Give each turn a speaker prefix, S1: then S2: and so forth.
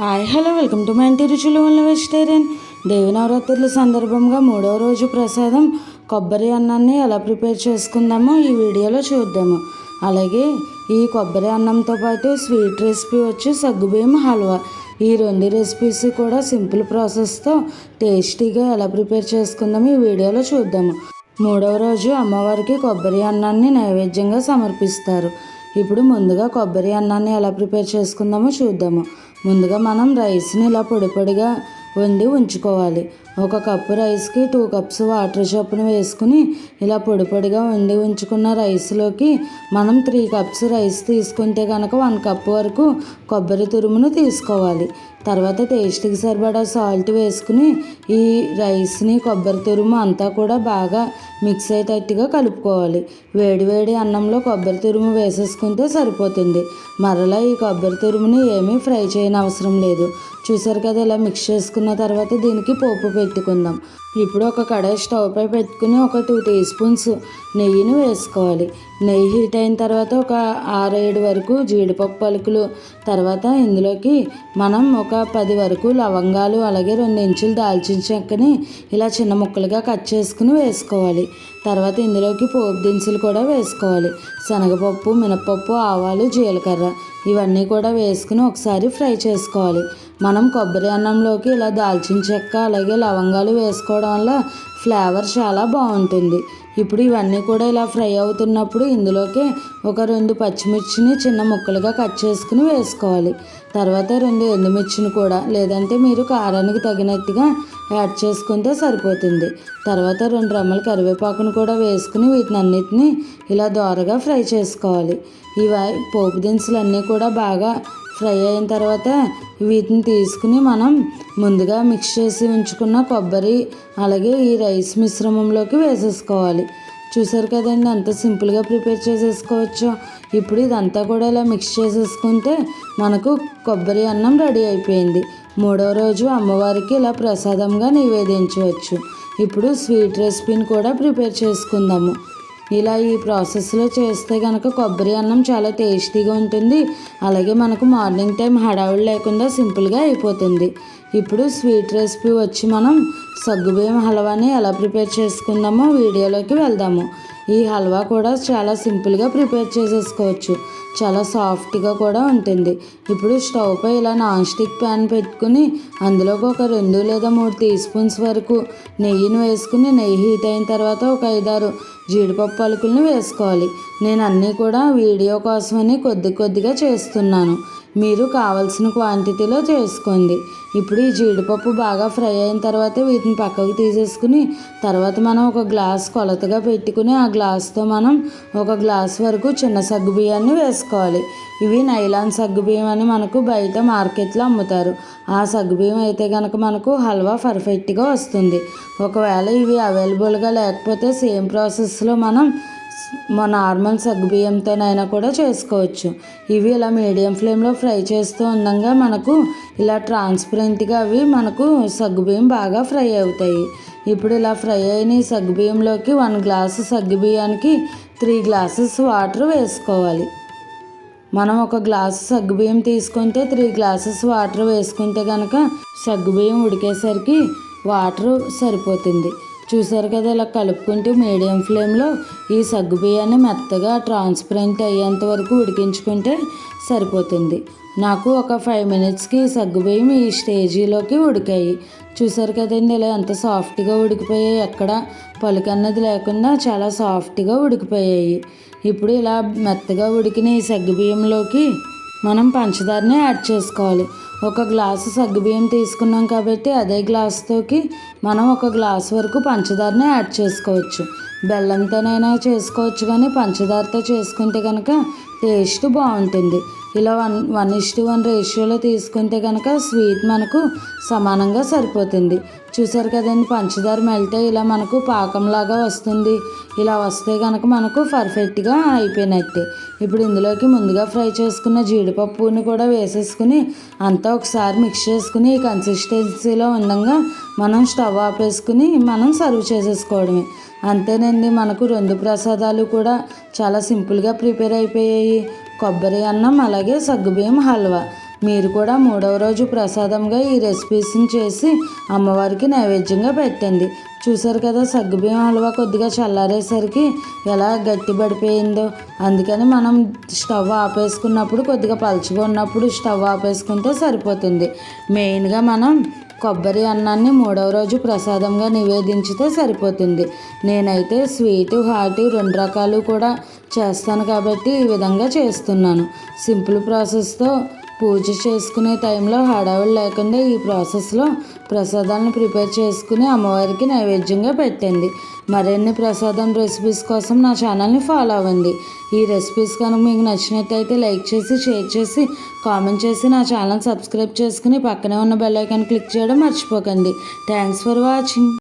S1: Hi hello welcome to మా ఇంటి రుచులు వల్ల వెజిటేరియన్. దేవి నవరాత్రుల సందర్భంగా మూడవ రోజు ప్రసాదం కొబ్బరి అన్నాన్ని ఎలా ప్రిపేర్ చేసుకుందామో ఈ వీడియోలో చూద్దాము. అలాగే ఈ కొబ్బరి అన్నంతో పాటు స్వీట్ రెసిపీ వచ్చి సగ్గుబియ్యం హల్వా. ఈ రెండు రెసిపీస్ కూడా సింపుల్ ప్రాసెస్తో టేస్టీగా ఎలా ప్రిపేర్ చేసుకుందామో ఈ వీడియోలో చూద్దాము. మూడవ రోజు అమ్మవారికి కొబ్బరి అన్నాన్ని నైవేద్యంగా సమర్పిస్తారు. ఇప్పుడు ముందుగా కొబ్బరి అన్నాన్ని ఎలా ప్రిపేర్ చేసుకుందామో చూద్దాము. ముందుగా మనం రైస్ని ఇలా పొడి పొడిగా వండి ఉంచుకోవాలి. ఒక కప్పు రైస్కి టూ కప్స్ వాటర్ చొప్పున వేసుకుని ఇలా పొడి పొడిగా వండి ఉంచుకున్న రైస్లోకి మనం త్రీ కప్స్ రైస్ తీసుకుంటే కనుక వన్ కప్ వరకు కొబ్బరి తురుమును తీసుకోవాలి. తర్వాత టేస్ట్కి సరిపడా సాల్ట్ వేసుకుని ఈ రైస్ని కొబ్బరి తురుము అంతా కూడా బాగా మిక్స్ అయ్యేటట్టుగా కలుపుకోవాలి. వేడివేడి అన్నంలో కొబ్బరి తురుము వేసేసుకుంటే సరిపోతుంది. మరలా ఈ కొబ్బరి తురుముని ఏమీ ఫ్రై చేయని అవసరం లేదు. చూసారు కదా ఇలా మిక్స్ చేసుకున్న తర్వాత దీనికి పోపు పెట్టుకుందాం. ఇప్పుడు ఒక కడాయి స్టవ్ పై పెట్టుకుని ఒక టూ టీ స్పూన్స్ నెయ్యిని వేసుకోవాలి. నెయ్యి హీట్ అయిన తర్వాత ఒక ఆరేడు వరకు జీడిపప్పు పలుకులు. తర్వాత ఇందులోకి మనం ఒక పది వరకు లవంగాలు అలాగే రెండు ఇంచులు దాల్చిన చెక్కని ఇలా చిన్న ముక్కలుగా కట్ చేసుకుని వేసుకోవాలి. తర్వాత ఇందులోకి పోపు దినుసులు కూడా వేసుకోవాలి. శనగపప్పు మినపప్పు ఆవాలు జీలకర్ర ఇవన్నీ కూడా వేసుకుని ఒకసారి ఫ్రై చేసుకోవాలి. మనం కొబ్బరి అన్నంలోకి ఇలా దాల్చిన చెక్క అలాగే లవంగాలు వేసుకోవడం వల్ల ఫ్లేవర్ చాలా బాగుంటుంది. ఇప్పుడు ఇవన్నీ కూడా ఇలా ఫ్రై అవుతున్నప్పుడు ఇందులోకి ఒక రెండు పచ్చిమిర్చిని చిన్న ముక్కలుగా కట్ చేసుకుని వేసుకోవాలి. తర్వాత రెండు ఎండుమిర్చిని కూడా లేదంటే మీరు కారానికి తగినట్టుగా యాడ్ చేసుకుంటే సరిపోతుంది. తర్వాత రెండు రమ్మల కరివేపాకును కూడా వేసుకుని వీటిని అన్నిటిని ఇలా దోరగా ఫ్రై చేసుకోవాలి. ఇవి పోపు దినుసులు అన్నీ కూడా బాగా ఫ్రై అయిన తర్వాత వీటిని తీసుకుని మనం ముందుగా మిక్స్ చేసి ఉంచుకున్న కొబ్బరి అలాగే ఈ రైస్ మిశ్రమంలోకి వేసేసుకోవాలి. చూసారు కదండి అంత సింపుల్గా ప్రిపేర్ చేసేసుకోవచ్చు. ఇప్పుడు ఇదంతా కూడా ఇలా మిక్స్ చేసేసుకుంటే మనకు కొబ్బరి అన్నం రెడీ అయిపోయింది. మూడవ రోజు అమ్మవారికి ఇలా ప్రసాదంగా నివేదించవచ్చు. ఇప్పుడు స్వీట్ రెసిపీని కూడా ప్రిపేర్ చేసుకుందాము. ఇలా ఈ ప్రాసెస్లో చేస్తే కనుక కొబ్బరి అన్నం చాలా టేస్టీగా ఉంటుంది. అలాగే మనకు మార్నింగ్ టైం హడావుడి లేకుండా సింపుల్గా అయిపోతుంది. ఇప్పుడు స్వీట్ రెసిపీ వచ్చి మనం సగ్గుబియ్యం హల్వాని ఎలా ప్రిపేర్ చేసుకుందామో వీడియోలోకి వెళ్దాము. ఈ హల్వా కూడా చాలా సింపుల్గా ప్రిపేర్ చేసేసుకోవచ్చు. చాలా సాఫ్ట్గా కూడా ఉంటుంది. ఇప్పుడు స్టవ్ పై ఇలా నాన్ స్టిక్ ప్యాన్ పెట్టుకుని అందులోకి ఒక రెండు లేదా మూడు టీ స్పూన్స్ వరకు నెయ్యిని వేసుకుని నెయ్యి హీట్ అయిన తర్వాత ఒక ఐదారు జీడిపప్పు పలుకులను వేసుకోవాలి. నేను అన్నీ కూడా వీడియో కోసమని కొద్ది కొద్దిగా చేస్తున్నాను. మీరు కావలసిన క్వాంటిటీలో చేసుకోండి. ఇప్పుడు ఈ జీడిపప్పు బాగా ఫ్రై అయిన తర్వాత వీటిని పక్కకు తీసేసుకుని తర్వాత మనం ఒక గ్లాస్ కొలతగా పెట్టుకుని ఆ గ్లాస్తో మనం ఒక గ్లాస్ వరకు చిన్న సగ్గు బియ్యాన్ని వేసుకోవాలి. ఇవి నైలాన్ సగ్గుబియ్యం అని మనకు బయట మార్కెట్లో అమ్ముతారు. ఆ సగ్గుబియ్యం అయితే కనుక మనకు హల్వా పర్ఫెక్ట్గా వస్తుంది. ఒకవేళ ఇవి అవైలబుల్గా లేకపోతే సేమ్ ప్రాసెస్లో మనం మా నార్మల్ సగ్గుబియ్యంతోనైనా కూడా చేసుకోవచ్చు. ఇవి ఇలా మీడియం ఫ్లేమ్లో ఫ్రై చేస్తూ ఉండగా మనకు ఇలా ట్రాన్స్పరెంట్గా అవి మనకు సగ్గుబియ్యం బాగా ఫ్రై అవుతాయి. ఇప్పుడు ఇలా ఫ్రై అయిన సగ్గుబియ్యంలోకి వన్ గ్లాసు సగ్గుబియ్యానికి త్రీ గ్లాసెస్ వాటర్ వేసుకోవాలి. మనం ఒక గ్లాసు సగ్గుబియ్యం తీసుకుంటే త్రీ గ్లాసెస్ వాటర్ వేసుకుంటే కనుక సగ్గుబియ్యం ఉడికేసరికి వాటర్ సరిపోతుంది. చూసారు కదా ఇలా కలుపుకుంటూ మీడియం ఫ్లేమ్లో ఈ సగ్గుబియ్యాన్ని మెత్తగా ట్రాన్స్పరెంట్ అయ్యేంత వరకు ఉడికించుకుంటే సరిపోతుంది. నాకు ఒక ఫైవ్ మినిట్స్కి సగ్గుబియ్యం ఈ స్టేజీలోకి ఉడికాయి. చూసారు కదండి ఇలా ఎంత సాఫ్ట్గా ఉడికిపోయాయి ఎక్కడ పలుకన్నది లేకుండా చాలా సాఫ్ట్గా ఉడికిపోయాయి. ఇప్పుడు ఇలా మెత్తగా ఉడికిన ఈ సగ్గుబియ్యంలోకి మనం పంచదారని యాడ్ చేసుకోవాలి. ఒక గ్లాసు సగ్గుబియ్యం తీసుకున్నాం కాబట్టి అదే గ్లాస్తోకి మనం ఒక గ్లాస్ వరకు పంచదారని యాడ్ చేసుకోవచ్చు. బెల్లంతోనైనా చేసుకోవచ్చు కానీ పంచదారతో చేసుకుంటే కనుక టేస్ట్ బాగుంటుంది. ఇలా వన్ వన్ ఇస్టు వన్ రేషియోలో తీసుకుంటే కనుక స్వీట్ మనకు సమానంగా సరిపోతుంది. చూసారు కదండి పంచదార మెల్ట్ ఇలా మనకు పాకంలాగా వస్తుంది. ఇలా వస్తే కనుక మనకు పర్ఫెక్ట్గా అయిపోయినట్టే. ఇప్పుడు ఇందులోకి ముందుగా ఫ్రై చేసుకున్న జీడిపప్పుని కూడా వేసేసుకుని అంతా ఒకసారి మిక్స్ చేసుకుని ఈ కన్సిస్టెన్సీలో ఉండగా మనం స్టవ్ ఆపేసుకుని మనం సర్వ్ చేసేసుకోవడమే. అంతేనండి మనకు రెండు ప్రసాదాలు కూడా చాలా సింపుల్గా ప్రిపేర్ అయిపోయాయి. కొబ్బరి అన్నం అలాగే సగ్గుబియ్యం హల్వా. మీరు కూడా మూడవ రోజు ప్రసాదంగా ఈ రెసిపీస్ని చేసి అమ్మవారికి నైవేద్యంగా పెట్టండి. చూసారు కదా సగ్గుబియ్యం హల్వా కొద్దిగా చల్లారేసరికి ఎలా గట్టి పడిపోయిందో. అందుకని మనం స్టవ్ ఆపేసుకున్నప్పుడు కొద్దిగా పలుచగా ఉన్నప్పుడు స్టవ్ ఆపేసుకుంటే సరిపోతుంది. మెయిన్గా మనం కొబ్బరి అన్నాన్ని మూడవ రోజు ప్రసాదంగా నివేదించితే సరిపోతుంది. నేనైతే స్వీటు హాట్ రెండు రకాలు కూడా చేస్తాను కాబట్టి ఈ విధంగా చేస్తున్నాను. సింపుల్ ప్రాసెస్తో పూజ చేసుకునే టైంలో హడావిడి లేకుండా ఈ ప్రాసెస్లో ప్రసాదాలను ప్రిపేర్ చేసుకుని అమ్మవారికి నైవేద్యంగా పెట్టండి. మరిన్ని ప్రసాదం రెసిపీస్ కోసం నా ఛానల్ని ఫాలో అవ్వండి. ఈ రెసిపీస్ కనుక మీకు నచ్చినట్టయితే లైక్ చేసి షేర్ చేసి కామెంట్ చేసి నా ఛానల్ సబ్స్క్రైబ్ చేసుకుని పక్కనే ఉన్న బెల్ ఐకాన్ క్లిక్ చేయడం మర్చిపోకండి. Thanks for watching.